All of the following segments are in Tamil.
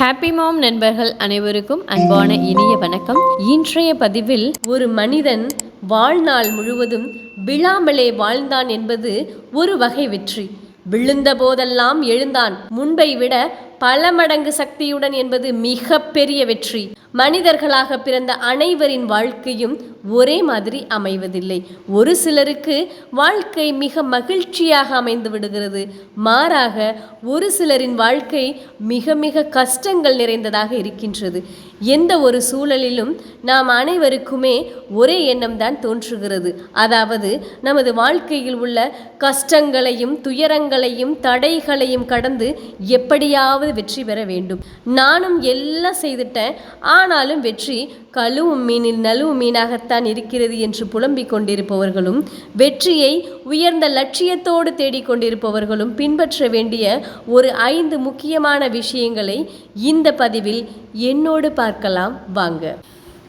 ஹாப்பி மாம் நண்பர்கள் அனைவருக்கும் அன்பான இனிய வணக்கம். இன்றைய பதிவில் ஒரு மனிதன் வாழ்நாள் முழுவதும் விழாமலே வாழ்ந்தான் என்பது ஒரு வகை வெற்றி. விழுந்த போதெல்லாம் எழுந்தான். முன்பை விட பல மடங்கு சக்தியுடன் என்பது மிக பெரிய வெற்றி. மனிதர்களாக பிறந்த அனைவரின் வாழ்க்கையும் ஒரே மாதிரி அமைவதில்லை. ஒரு சிலருக்கு வாழ்க்கை மிக மகிழ்ச்சியாக அமைந்து விடுகிறது. மாறாக ஒரு சிலரின் வாழ்க்கை மிக மிக கஷ்டங்கள் நிறைந்ததாக இருக்கின்றது. எந்த ஒரு சூழலிலும் நாம் அனைவருக்குமே ஒரே எண்ணம் தான் தோன்றுகிறது. அதாவது நமது வாழ்க்கையில் உள்ள கஷ்டங்களையும் துயரங்களையும் தடைகளையும் கடந்து எப்படியாவது வெற்றி பெற வேண்டும். நானும் எல்லாம் செய்துட்டேன். ஆனாலும் வெற்றி கழுவும் மீனில் நழுவும் மீனாகத்தான் இருக்கிறது என்று புலம்பிக் கொண்டிருப்பவர்களும் வெற்றியை உயர்ந்த லட்சியத்தோடு தேடிக்கொண்டிருப்பவர்களும் பின்பற்ற வேண்டிய ஒரு ஐந்து முக்கியமான விஷயங்களை இந்த பதிவில் என்னோடு பார்க்கலாம். வாங்க.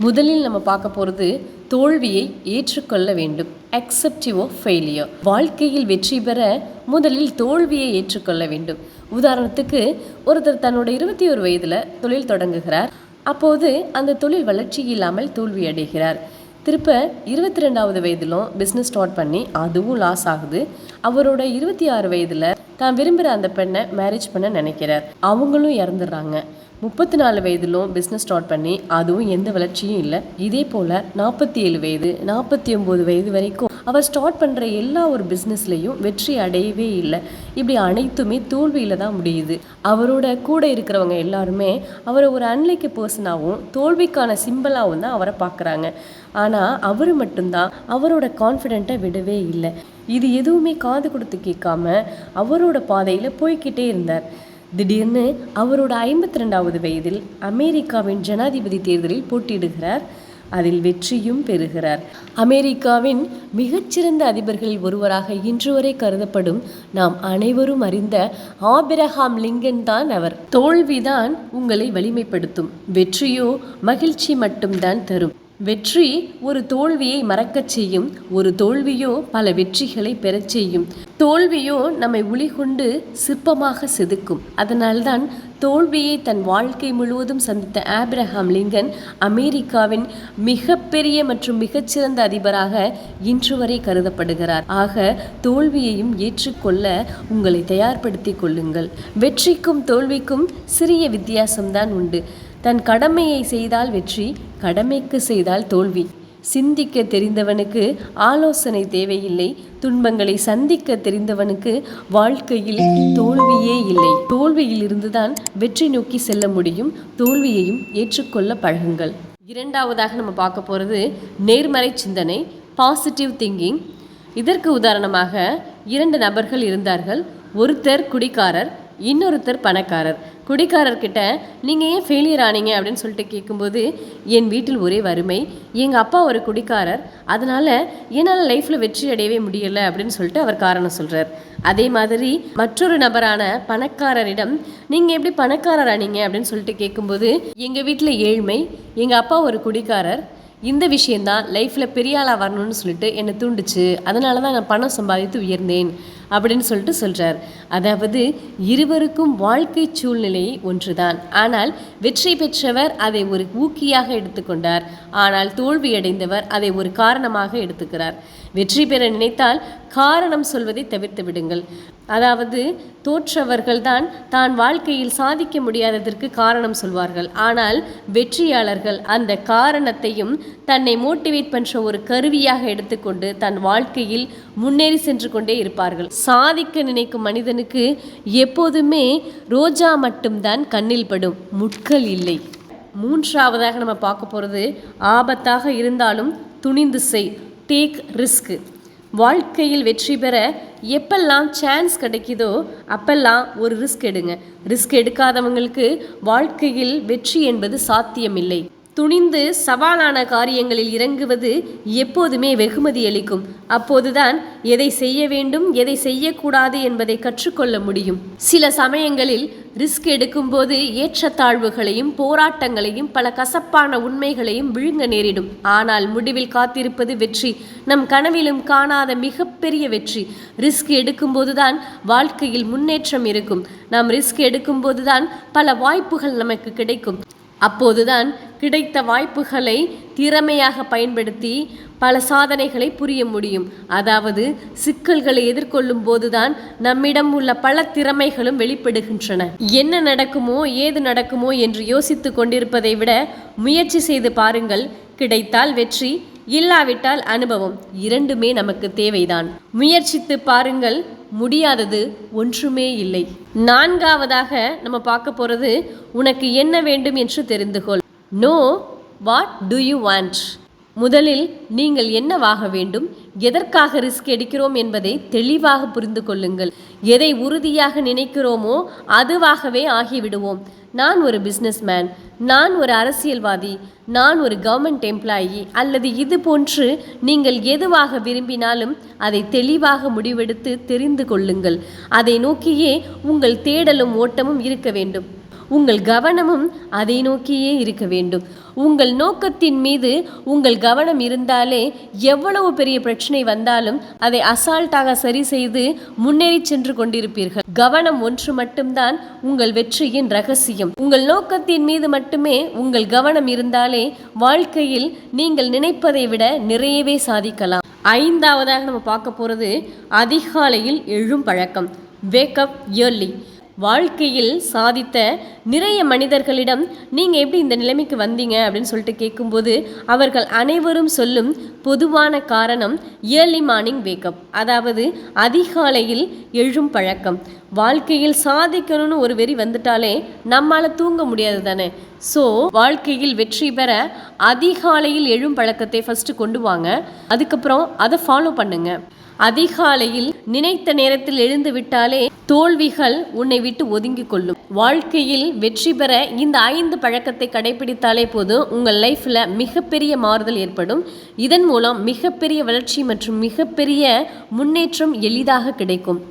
முதலில் நம்ம பார்க்க போகிறது தோல்வியை ஏற்றுக்கொள்ள வேண்டும் அக்செப்டிவ் ஆஃப் ஃபெயிலியர் வாழ்க்கையில் வெற்றி பெற முதலில் தோல்வியை ஏற்றுக்கொள்ள வேண்டும். உதாரணத்துக்கு ஒருத்தர் தன்னோட இருபத்தி ஒரு வயதில் தொழில் தொடங்குகிறார். அப்போது அந்த தொழில் வளர்ச்சி இல்லாமல் தோல்வி அடைகிறார். திருப்ப இருபத்தி ரெண்டாவது வயதிலும் பிஸ்னஸ் ஸ்டார்ட் பண்ணி அதுவும் லாஸ் ஆகுது. அவரோட இருபத்தி ஆறு வயதில் தான் விரும்புகிற அந்த பெண்ணை மேரேஜ் பண்ண நினைக்கிறார் அவங்களும் இறந்துடுறாங்க. முப்பத்தி நாலு வயதிலும் பிஸ்னஸ் ஸ்டார்ட் பண்ணி அதுவும் எந்த வளர்ச்சியும் இல்லை. இதே போல் நாற்பத்தி ஏழு வயது நாற்பத்தி ஒம்பது வயது வரைக்கும் அவர் ஸ்டார்ட் பண்ணுற எல்லா ஒரு பிஸ்னஸ்லேயும் வெற்றி அடையவே இல்லை. இப்படி அனைத்துமே தோல்வியில் தான் முடியுது. அவரோட கூட இருக்கிறவங்க எல்லாருமே அவரை ஒரு அன்லைக்கு பர்சனாகவும் தோல்விக்கான சிம்பிளாகவும் தான் அவரை பார்க்குறாங்க. ஆனால் அவர் மட்டும்தான் அவரோட கான்ஃபிடென்ட்டை விடவே இல்லை. இது எதுவுமே காது கொடுத்து கேட்காம அவரோட பாதையில் போய்கிட்டே இருந்தார். திடீர்னு அவரோட ஐம்பத்தி ரெண்டாவது வயதில் அமெரிக்காவின் ஜனாதிபதி தேர்தலில் போட்டியிடுகிறார். அதில் வெற்றியும் பெறுகிறார். அமெரிக்காவின் மிகச்சிறந்த அதிபர்களில் ஒருவராக இன்று வரை கருதப்படும் நாம் அனைவரும் அறிந்த ஆபிரஹாம் லிங்கன் தான் அவர். தோல்விதான் உங்களை வலிமைப்படுத்தும். வெற்றியோ மகிழ்ச்சி மட்டும்தான் தரும். வெற்றி ஒரு தோல்வியை மறக்கச் செய்யும் ஒரு தோல்வியோ பல வெற்றிகளை பெறச் செய்யும். தோல்வியோ நம்மை உளிகொண்டு சிற்பமாக செதுக்கும். அதனால்தான் தோல்வியை தன் வாழ்க்கை முழுவதும் சந்தித்த ஆப்ரஹாம் லிங்கன் அமெரிக்காவின் மிகப்பெரிய மற்றும் மிகச்சிறந்த அதிபராக இன்று வரை கருதப்படுகிறார். ஆக தோல்வியையும் ஏற்றுக்கொள்ள உங்களை தயார்படுத்திக் கொள்ளுங்கள். வெற்றிக்கும் தோல்விக்கும் சிறிய வித்தியாசம்தான் உண்டு. தன் கடமையை செய்தால் வெற்றி கடமைக்கு செய்தால் தோல்வி. சிந்திக்க தெரிந்தவனுக்கு ஆலோசனை தேவையில்லை. துன்பங்களை சந்திக்க தெரிந்தவனுக்கு வாழ்க்கையில் தோல்வியே இல்லை. தோல்வியில் இருந்துதான் வெற்றி நோக்கி செல்ல முடியும். தோல்வியையும் ஏற்றுக்கொள்ள பழகுங்கள். இரண்டாவதாக நம்ம பார்க்க போகிறது நேர்மறை சிந்தனை பாசிட்டிவ் திங்கிங் இதற்கு உதாரணமாக இரண்டு நபர்கள் இருந்தார்கள். ஒருத்தர் குடிக்காரர் இன்னொருத்தர் பணக்காரர். குடிக்காரர்கிட்ட நீங்கள் ஏன் ஃபெயிலியர் ஆனீங்க? அப்படின்னு சொல்லிட்டு கேட்கும்போது என் வீட்டில் ஒரே வறுமை. எங்கள் அப்பா ஒரு குடிக்காரர். அதனால் என்னால் லைஃப்பில் வெற்றி அடையவே முடியலை. அப்படின்னு சொல்லிட்டு அவர் காரணம் சொல்கிறார் அதே மாதிரி மற்றொரு நபரான பணக்காரரிடம் நீங்கள் எப்படி பணக்காரர் ஆனீங்க? அப்படின்னு சொல்லிட்டு கேட்கும்போது எங்கள் வீட்டில் ஏழ்மை. எங்கள் அப்பா ஒரு குடிக்காரர். இந்த விஷயந்தான் லைஃப்பில் பெரிய ஆளாக வரணும்னு சொல்லிட்டு என்னை தூண்டுச்சு. அதனால தான் நான் பணம் சம்பாதித்து உயர்ந்தேன் அப்படின்னு சொல்லிட்டு சொல்கிறார் அதாவது இருவருக்கும் வாழ்க்கை சூழ்நிலை ஒன்றுதான். ஆனால் வெற்றி பெற்றவர் அதை ஒரு ஊக்கியாக எடுத்துக்கொண்டார் ஆனால் தோல்வியடைந்தவர் அதை ஒரு காரணமாக எடுத்துக்கிறார். வெற்றி பெற நினைத்தால் காரணம் சொல்வதை தவிர்த்து விடுங்கள். அதாவது தோற்றவர்கள்தான் தான் வாழ்க்கையில் சாதிக்க முடியாததற்கு காரணம் சொல்வார்கள். ஆனால் வெற்றியாளர்கள் அந்த காரணத்தையும் தன்னை மோட்டிவேட் பண்ணுற ஒரு கருவியாக எடுத்துக்கொண்டு தன் வாழ்க்கையில் முன்னேறி சென்று கொண்டே இருப்பார்கள். சாதிக்க நினைக்கும் மனிதனுக்கு எப்போதுமே ரோஜா மட்டும்தான் கண்ணில் படும் முட்கள் இல்லை. மூன்றாவதாக நம்ம பார்க்க போகிறது ஆபத்தாக இருந்தாலும் துணிந்து செய் டேக் ரிஸ்க் வாழ்க்கையில் வெற்றி பெற எப்பெல்லாம் சான்ஸ் கிடைக்குதோ அப்பெல்லாம் ஒரு ரிஸ்க் எடுங்க. ரிஸ்க் எடுக்காதவங்களுக்கு வாழ்க்கையில் வெற்றி என்பது சாத்தியமில்லை. துணிந்து சவாலான காரியங்களில் இறங்குவது எப்போதுமே வெகுமதி அளிக்கும். அப்போதுதான் எதை செய்ய வேண்டும் எதை செய்யக்கூடாது என்பதை கற்றுக்கொள்ள முடியும். சில சமயங்களில் ரிஸ்க் எடுக்கும்போது ஏற்றத்தாழ்வுகளையும் போராட்டங்களையும் பல கசப்பான உண்மைகளையும் விழுங்க நேரிடும். ஆனால் முடிவில் காத்திருப்பது வெற்றி. நம் கனவிலும் காணாத மிகப்பெரிய வெற்றி. ரிஸ்க் எடுக்கும்போதுதான் வாழ்க்கையில் முன்னேற்றம் இருக்கும். நாம் ரிஸ்க் எடுக்கும்போதுதான் பல வாய்ப்புகள் நமக்கு கிடைக்கும். அப்போதுதான் கிடைத்த வாய்ப்புகளை திறமையாக பயன்படுத்தி பல சாதனைகளை புரிய முடியும். அதாவது சிக்கல்களை எதிர்கொள்ளும் போதுதான் நம்மிடம் உள்ள பல திறமைகளும் வெளிப்படுகின்றன. என்ன நடக்குமோ ஏது நடக்குமோ என்று யோசித்து கொண்டிருப்பதை விட முயற்சி செய்து பாருங்கள். கிடைத்தால் வெற்றி இல்லாவிட்டால் அனுபவம். இரண்டுமே நமக்கு தேவைதான். முயற்சித்து பாருங்கள். முடியாதது ஒன்றுமே இல்லை. நான்காவதாக நம்ம பார்க்க போகிறது உனக்கு என்ன வேண்டும் என்று தெரிந்துகொள். Know what do you want முதலில் நீங்கள் என்னவாக வேண்டும் எதற்காக ரிஸ்க் எடுக்கிறோம் என்பதை தெளிவாக புரிந்து கொள்ளுங்கள். எதை உறுதியாக நினைக்கிறோமோ அதுவாகவே ஆகிவிடுவோம். நான் ஒரு பிஸ்னஸ்மேன் நான் ஒரு அரசியல்வாதி நான் ஒரு கவர்மெண்ட் எம்ப்ளாயி அல்லது இது போன்று நீங்கள் எதுவாக விரும்பினாலும் அதை தெளிவாக முடிவெடுத்து தெரிந்து கொள்ளுங்கள். அதை நோக்கியே உங்கள் தேடலும் ஓட்டமும் இருக்க வேண்டும். உங்கள் கவனமும் அதை நோக்கியே இருக்க வேண்டும். உங்கள் நோக்கத்தின் மீது உங்கள் கவனம் இருந்தாலே எவ்வளவு பெரிய பிரச்சனை வந்தாலும் அதை அசால்ட்டாக சரி செய்து முன்னேறி சென்று கொண்டிருப்பீர்கள். கவனம் ஒன்று மட்டும்தான் உங்கள் வெற்றியின் ரகசியம். உங்கள் நோக்கத்தின் மீது மட்டுமே உங்கள் கவனம் இருந்தாலே வாழ்க்கையில் நீங்கள் நினைப்பதை விட நிறையவே சாதிக்கலாம். ஐந்தாவதாக நம்ம பார்க்க போகிறது அதிகாலையில் எழும் பழக்கம். வேக்கப் இயர்லி வாழ்க்கையில் சாதித்த நிறைய மனிதர்களிடம் நீங்கள் எப்படி இந்த நிலைமைக்கு வந்தீங்க அப்படின்னு சொல்லிட்டு கேட்கும்போது அவர்கள் அனைவரும் சொல்லும் பொதுவான காரணம் இயர்லி மார்னிங் வேக்கப் அதாவது அதிகாலையில் எழும் பழக்கம். வாழ்க்கையில் சாதிக்கணும்னு ஒரு வெறி வந்துட்டாலே நம்மால் தூங்க முடியாது தானே? ஸோ வாழ்க்கையில் வெற்றி பெற அதிகாலையில் எழும் பழக்கத்தை ஃபஸ்ட்டு கொண்டு வாங்க. அதுக்கப்புறம் அதை ஃபாலோ பண்ணுங்க. அதிகாலையில் நினைத்த நேரத்தில் எழுந்து விட்டாலே தோல்விகள் உன்னை விட்டு ஒதுங்கிக் கொள்ளும். வாழ்க்கையில் வெற்றி பெற இந்த ஐந்து பழக்கத்தை கடைபிடித்தாலே போதும் உங்கள் லைஃப்பில் மிகப்பெரிய மாறுதல் ஏற்படும். இதன் மூலம் மிகப்பெரிய வளர்ச்சி மற்றும் மிகப்பெரிய முன்னேற்றம் எளிதாக கிடைக்கும்.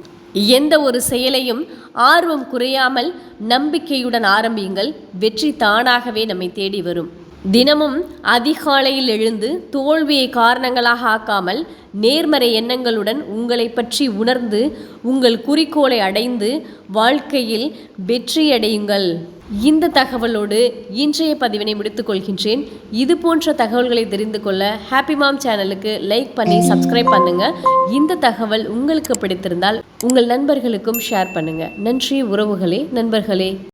எந்த ஒரு செயலையும் ஆர்வம் குறையாமல் நம்பிக்கையுடன் ஆரம்பியுங்கள். வெற்றி தானாகவே நம்மை தேடி வரும். தினமும் அதிகாலையில் எழுந்து தோல்வியை காரணங்களாக ஆக்காமல் நேர்மறை எண்ணங்களுடன் உங்களை பற்றி உணர்ந்து உங்கள் குறிக்கோளை அடைந்து வாழ்க்கையில் வெற்றியடையுங்கள். இந்த தகவலோடு இன்றைய பதிவினை முடித்துக் கொள்கின்றேன். இது போன்ற தகவல்களை தெரிந்து கொள்ள ஹாப்பி மாம் சேனலுக்கு லைக் பண்ணி சப்ஸ்கிரைப் பண்ணுங்க. இந்த தகவல் உங்களுக்கு பிடித்திருந்தால் உங்கள் நண்பர்களுக்கும் ஷேர் பண்ணுங்க. நன்றி உறவுகளே நண்பர்களே.